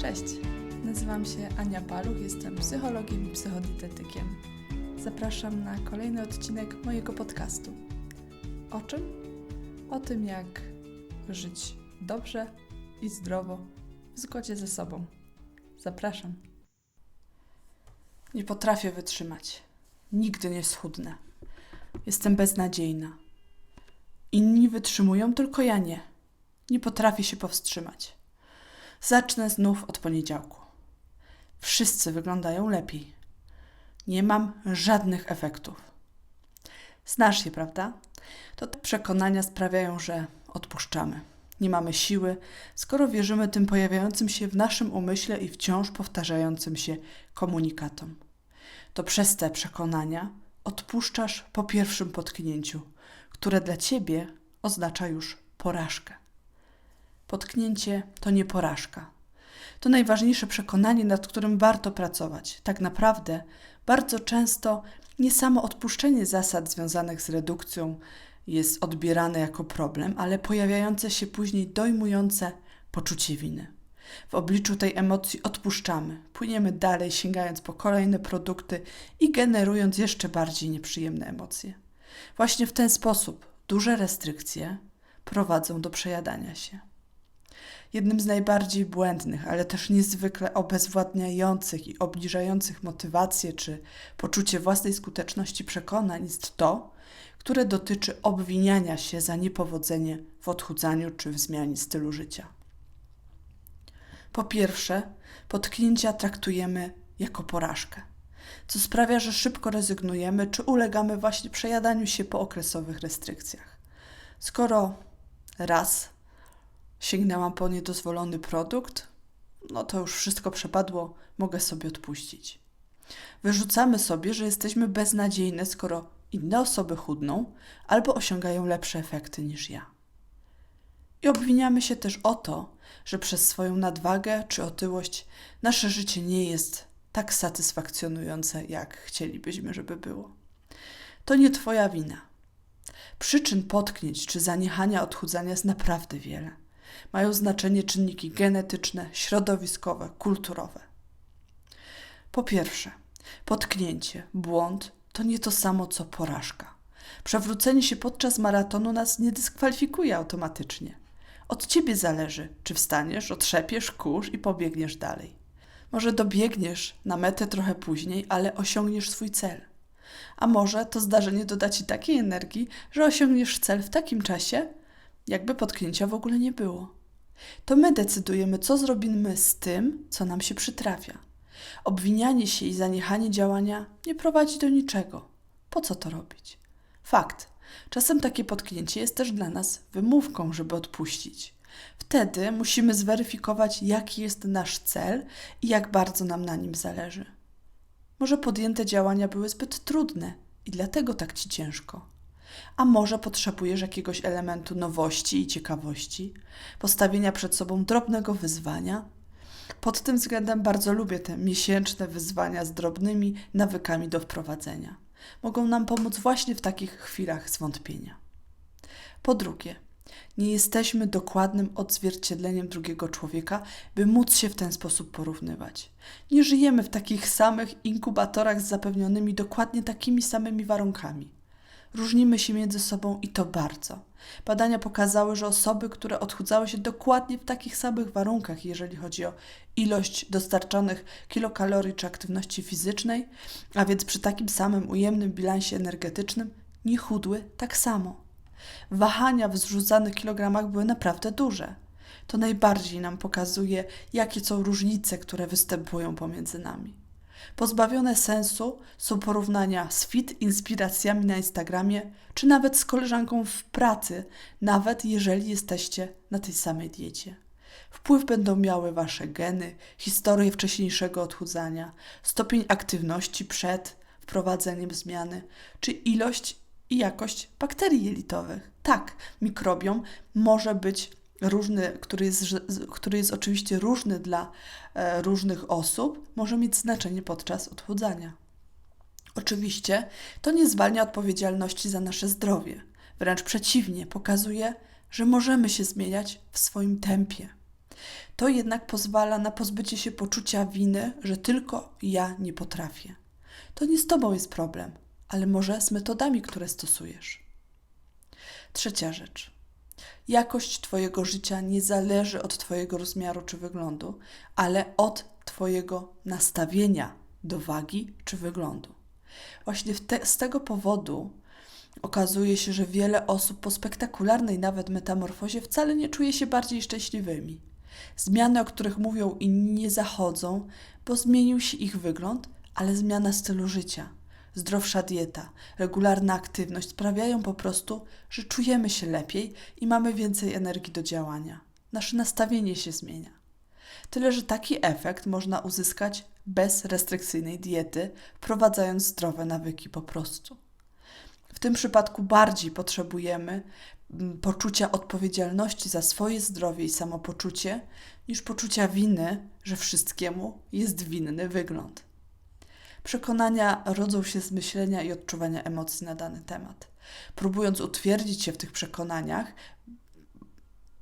Cześć, nazywam się Ania Paluch, jestem psychologiem i psychodietetykiem. Zapraszam na kolejny odcinek mojego podcastu. O czym? O tym, jak żyć dobrze i zdrowo w zgodzie ze sobą. Zapraszam. Nie potrafię wytrzymać. Nigdy nie schudnę. Jestem beznadziejna. Inni wytrzymują, tylko ja nie. Nie potrafię się powstrzymać. Zacznę znów od poniedziałku. Wszyscy wyglądają lepiej. Nie mam żadnych efektów. Znasz je, prawda? To te przekonania sprawiają, że odpuszczamy. Nie mamy siły, skoro wierzymy tym pojawiającym się w naszym umyśle i wciąż powtarzającym się komunikatom. To przez te przekonania odpuszczasz po pierwszym potknięciu, które dla ciebie oznacza już porażkę. Potknięcie to nie porażka. To najważniejsze przekonanie, nad którym warto pracować. Tak naprawdę, bardzo często nie samo odpuszczenie zasad związanych z redukcją jest odbierane jako problem, ale pojawiające się później dojmujące poczucie winy. W obliczu tej emocji odpuszczamy, płyniemy dalej, sięgając po kolejne produkty i generując jeszcze bardziej nieprzyjemne emocje. Właśnie w ten sposób duże restrykcje prowadzą do przejadania się. Jednym z najbardziej błędnych, ale też niezwykle obezwładniających i obniżających motywację czy poczucie własnej skuteczności przekonań jest to, które dotyczy obwiniania się za niepowodzenie w odchudzaniu czy w zmianie stylu życia. Po pierwsze, potknięcia traktujemy jako porażkę, co sprawia, że szybko rezygnujemy czy ulegamy właśnie przejadaniu się po okresowych restrykcjach. Skoro raz sięgnęłam po niedozwolony produkt, no to już wszystko przepadło, mogę sobie odpuścić. Wyrzucamy sobie, że jesteśmy beznadziejne, skoro inne osoby chudną albo osiągają lepsze efekty niż ja. I obwiniamy się też o to, że przez swoją nadwagę czy otyłość nasze życie nie jest tak satysfakcjonujące, jak chcielibyśmy, żeby było. To nie Twoja wina. Przyczyn potknięć czy zaniechania odchudzania jest naprawdę wiele. Mają znaczenie czynniki genetyczne, środowiskowe, kulturowe. Po pierwsze, potknięcie, błąd to nie to samo co porażka. Przewrócenie się podczas maratonu nas nie dyskwalifikuje automatycznie. Od ciebie zależy, czy wstaniesz, otrzepiesz kurz i pobiegniesz dalej. Może dobiegniesz na metę trochę później, ale osiągniesz swój cel. A może to zdarzenie doda ci takiej energii, że osiągniesz cel w takim czasie, jakby potknięcia w ogóle nie było. To my decydujemy, co zrobimy z tym, co nam się przytrafia. Obwinianie się i zaniechanie działania nie prowadzi do niczego. Po co to robić? Fakt. Czasem takie potknięcie jest też dla nas wymówką, żeby odpuścić. Wtedy musimy zweryfikować, jaki jest nasz cel i jak bardzo nam na nim zależy. Może podjęte działania były zbyt trudne i dlatego tak ci ciężko. A może potrzebujesz jakiegoś elementu nowości i ciekawości, postawienia przed sobą drobnego wyzwania? Pod tym względem bardzo lubię te miesięczne wyzwania z drobnymi nawykami do wprowadzenia. Mogą nam pomóc właśnie w takich chwilach zwątpienia. Po drugie, nie jesteśmy dokładnym odzwierciedleniem drugiego człowieka, by móc się w ten sposób porównywać. Nie żyjemy w takich samych inkubatorach z zapewnionymi dokładnie takimi samymi warunkami. Różnimy się między sobą i to bardzo. Badania pokazały, że osoby, które odchudzały się dokładnie w takich samych warunkach, jeżeli chodzi o ilość dostarczonych kilokalorii czy aktywności fizycznej, a więc przy takim samym ujemnym bilansie energetycznym, nie chudły tak samo. Wahania w zrzucanych kilogramach były naprawdę duże. To najbardziej nam pokazuje, jakie są różnice, które występują pomiędzy nami. Pozbawione sensu są porównania z fit inspiracjami na Instagramie, czy nawet z koleżanką w pracy, nawet jeżeli jesteście na tej samej diecie. Wpływ będą miały wasze geny, historię wcześniejszego odchudzania, stopień aktywności przed wprowadzeniem zmiany, czy ilość i jakość bakterii jelitowych. Tak, mikrobiom może być różny, który jest, który jest oczywiście różny dla e, różnych osób, może mieć znaczenie podczas odchudzania. Oczywiście to nie zwalnia odpowiedzialności za nasze zdrowie. Wręcz przeciwnie, pokazuje, że możemy się zmieniać w swoim tempie. to jednak pozwala na pozbycie się poczucia winy, że tylko ja nie potrafię. To nie z tobą jest problem, ale może z metodami, które stosujesz. Trzecia rzecz. Jakość Twojego życia nie zależy od Twojego rozmiaru czy wyglądu, ale od Twojego nastawienia do wagi czy wyglądu. Właśnie te, z tego powodu okazuje się, że wiele osób po spektakularnej nawet metamorfozie wcale nie czuje się bardziej szczęśliwymi. Zmiany, o których mówią inni, nie zachodzą, bo zmienił się ich wygląd, ale zmiana stylu życia, zdrowsza dieta, regularna aktywność sprawiają po prostu, że czujemy się lepiej i mamy więcej energii do działania. Nasze nastawienie się zmienia. Tyle, że taki efekt można uzyskać bez restrykcyjnej diety, wprowadzając zdrowe nawyki po prostu. W tym przypadku bardziej potrzebujemy mm, poczucia odpowiedzialności za swoje zdrowie i samopoczucie, niż poczucia winy, że wszystkiemu jest winny wygląd. Przekonania rodzą się z myślenia i odczuwania emocji na dany temat. Próbując utwierdzić się w tych przekonaniach,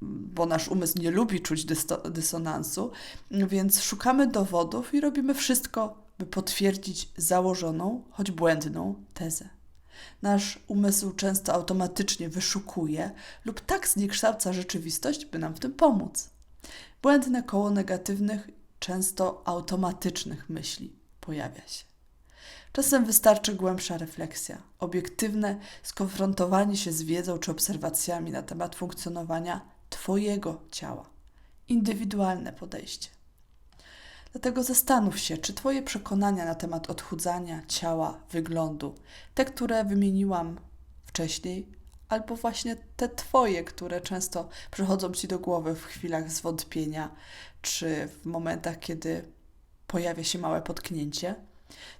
bo nasz umysł nie lubi czuć dysonansu, więc szukamy dowodów i robimy wszystko, by potwierdzić założoną, choć błędną tezę. Nasz umysł często automatycznie wyszukuje lub tak zniekształca rzeczywistość, by nam w tym pomóc. Błędne koło negatywnych, często automatycznych myśli pojawia się. Czasem wystarczy głębsza refleksja, obiektywne skonfrontowanie się z wiedzą czy obserwacjami na temat funkcjonowania Twojego ciała. Indywidualne podejście. Dlatego zastanów się, czy Twoje przekonania na temat odchudzania ciała, wyglądu, te, które wymieniłam wcześniej, albo właśnie te Twoje, które często przychodzą Ci do głowy w chwilach zwątpienia, czy w momentach, kiedy pojawia się małe potknięcie,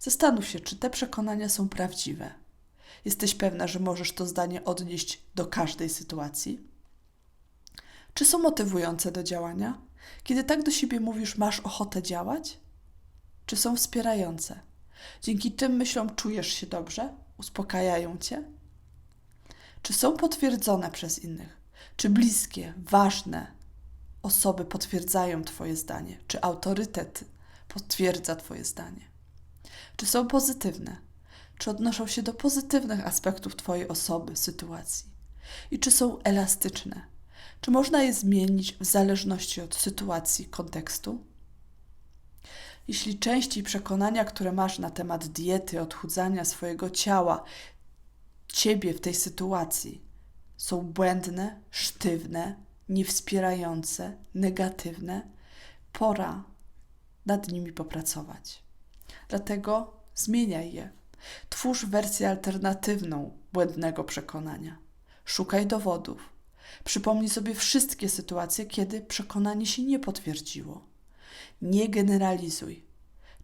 zastanów się, czy te przekonania są prawdziwe. Jesteś pewna, że możesz to zdanie odnieść do każdej sytuacji? Czy są motywujące do działania? Kiedy tak do siebie mówisz, masz ochotę działać? Czy są wspierające? Dzięki tym myślom czujesz się dobrze? Uspokajają cię? Czy są potwierdzone przez innych? Czy bliskie, ważne osoby potwierdzają Twoje zdanie? Czy autorytet potwierdza Twoje zdanie? Czy są pozytywne? Czy odnoszą się do pozytywnych aspektów Twojej osoby, sytuacji? I czy są elastyczne? Czy można je zmienić w zależności od sytuacji, kontekstu? Jeśli części przekonania, które masz na temat diety, odchudzania swojego ciała, ciebie w tej sytuacji są błędne, sztywne, niewspierające, negatywne, pora nad nimi popracować. Dlatego zmieniaj je. Twórz wersję alternatywną błędnego przekonania. Szukaj dowodów. Przypomnij sobie wszystkie sytuacje, kiedy przekonanie się nie potwierdziło. Nie generalizuj.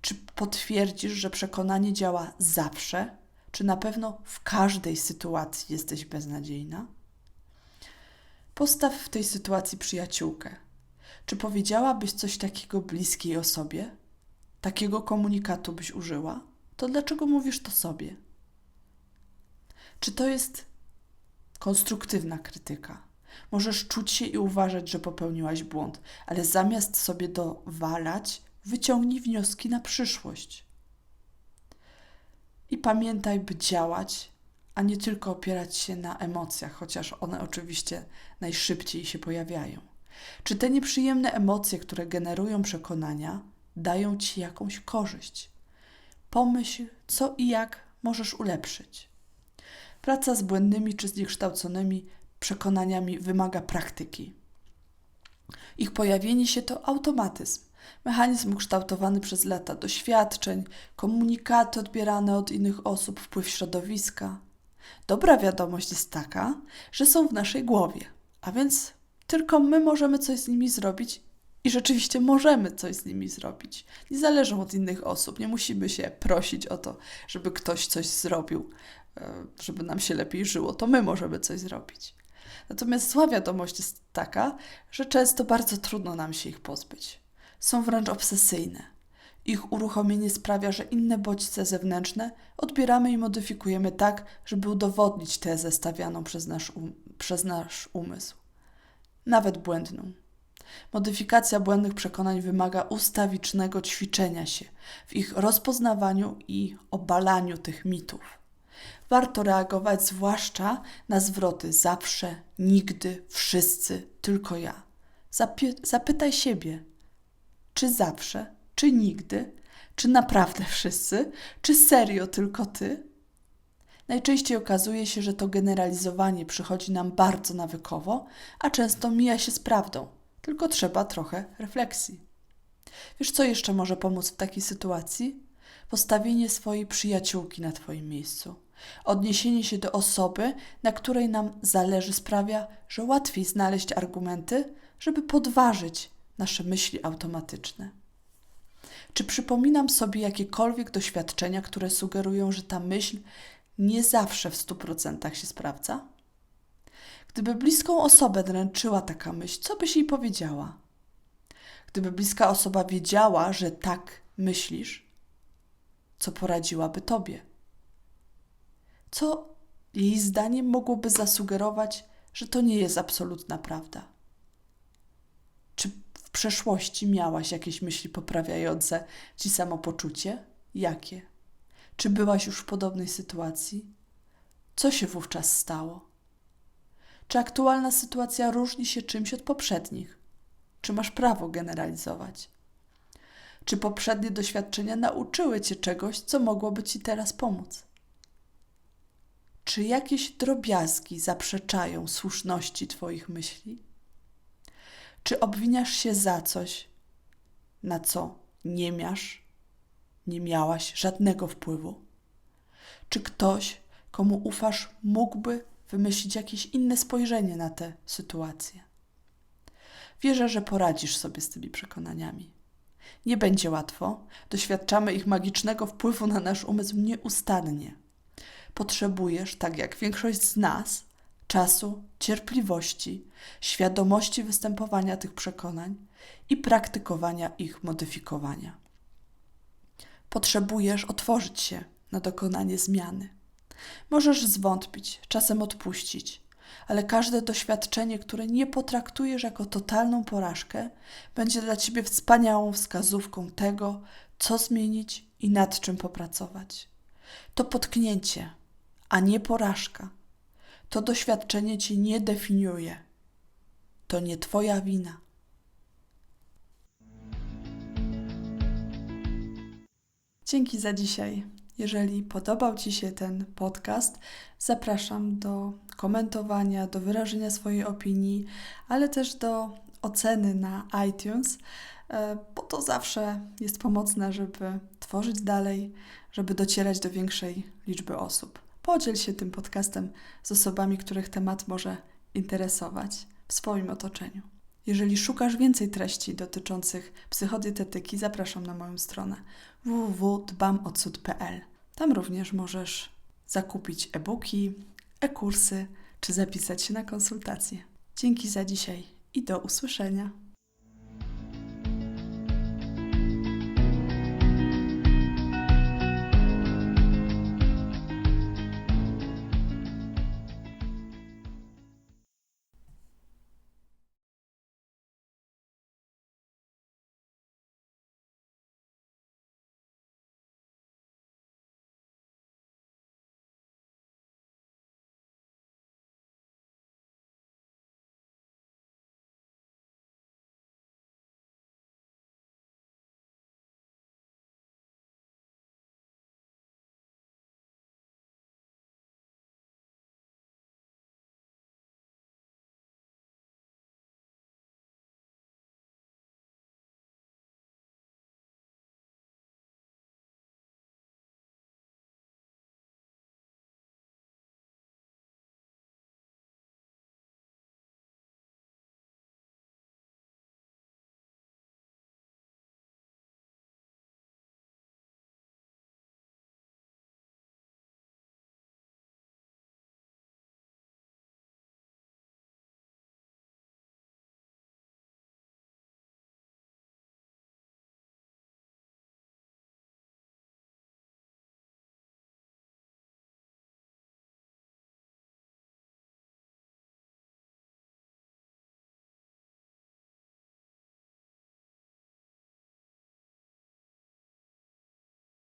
Czy potwierdzisz, że przekonanie działa zawsze? Czy na pewno w każdej sytuacji jesteś beznadziejna? Postaw w tej sytuacji przyjaciółkę. Czy powiedziałabyś coś takiego bliskiej osobie? Takiego komunikatu byś użyła? To dlaczego mówisz to sobie? Czy to jest konstruktywna krytyka? Możesz czuć się i uważać, że popełniłaś błąd, ale zamiast sobie dowalać, wyciągnij wnioski na przyszłość. I pamiętaj, by działać, a nie tylko opierać się na emocjach, chociaż one oczywiście najszybciej się pojawiają. Czy te nieprzyjemne emocje, które generują przekonania, dają ci jakąś korzyść? Pomyśl, co i jak możesz ulepszyć. Praca z błędnymi czy zniekształconymi przekonaniami wymaga praktyki. Ich pojawienie się to automatyzm, mechanizm ukształtowany przez lata doświadczeń, komunikaty odbierane od innych osób, wpływ środowiska. Dobra wiadomość jest taka, że są w naszej głowie, a więc tylko my możemy coś z nimi zrobić i rzeczywiście możemy coś z nimi zrobić. Nie zależą od innych osób, nie musimy się prosić o to, żeby ktoś coś zrobił, e, żeby nam się lepiej żyło. To my możemy coś zrobić. Natomiast zła wiadomość jest taka, że często bardzo trudno nam się ich pozbyć. Są wręcz obsesyjne. Ich uruchomienie sprawia, że inne bodźce zewnętrzne odbieramy i modyfikujemy tak, żeby udowodnić tezę stawianą przez nasz, um przez nasz umysł, nawet błędną. Modyfikacja błędnych przekonań wymaga ustawicznego ćwiczenia się w ich rozpoznawaniu i obalaniu tych mitów. Warto reagować zwłaszcza na zwroty zawsze, nigdy, wszyscy, tylko ja. Zapy- zapytaj siebie, czy zawsze, czy nigdy, czy naprawdę wszyscy, czy serio tylko ty? Najczęściej okazuje się, że to generalizowanie przychodzi nam bardzo nawykowo, a często mija się z prawdą, tylko trzeba trochę refleksji. Wiesz, co jeszcze może pomóc w takiej sytuacji? Postawienie swojej przyjaciółki na Twoim miejscu. Odniesienie się do osoby, na której nam zależy, sprawia, że łatwiej znaleźć argumenty, żeby podważyć nasze myśli automatyczne. Czy przypominam sobie jakiekolwiek doświadczenia, które sugerują, że ta myśl nie zawsze w stu procentach się sprawdza? Gdyby bliską osobę dręczyła taka myśl, co byś jej powiedziała? Gdyby bliska osoba wiedziała, że tak myślisz, co poradziłaby tobie? Co jej zdaniem mogłoby zasugerować, że to nie jest absolutna prawda? Czy w przeszłości miałaś jakieś myśli poprawiające ci samopoczucie? Jakie? Czy byłaś już w podobnej sytuacji? Co się wówczas stało? Czy aktualna sytuacja różni się czymś od poprzednich? Czy masz prawo generalizować? Czy poprzednie doświadczenia nauczyły cię czegoś, co mogłoby ci teraz pomóc? Czy jakieś drobiazgi zaprzeczają słuszności Twoich myśli? Czy obwiniasz się za coś, na co nie masz, nie miałaś żadnego wpływu? Czy ktoś, komu ufasz, mógłby wymyślić jakieś inne spojrzenie na tę sytuację? Wierzę, że poradzisz sobie z tymi przekonaniami. Nie będzie łatwo, doświadczamy ich magicznego wpływu na nasz umysł nieustannie. Potrzebujesz, tak jak większość z nas, czasu, cierpliwości, świadomości występowania tych przekonań i praktykowania ich modyfikowania. Potrzebujesz otworzyć się na dokonanie zmiany. Możesz zwątpić, czasem odpuścić, ale każde doświadczenie, które nie potraktujesz jako totalną porażkę, będzie dla ciebie wspaniałą wskazówką tego, co zmienić i nad czym popracować. To potknięcie, a nie porażka. To doświadczenie cię nie definiuje. To nie twoja wina. Dzięki za dzisiaj. Jeżeli podobał Ci się ten podcast, zapraszam do komentowania, do wyrażenia swojej opinii, ale też do oceny na iTunes, e, bo to zawsze jest pomocne, żeby tworzyć dalej, żeby docierać do większej liczby osób. Podziel się tym podcastem z osobami, których temat może interesować w swoim otoczeniu. Jeżeli szukasz więcej treści dotyczących psychodietetyki, zapraszam na moją stronę www.dbamodsud.pl. Tam również możesz zakupić e-booki, e-kursy czy zapisać się na konsultacje. Dzięki za dzisiaj i do usłyszenia.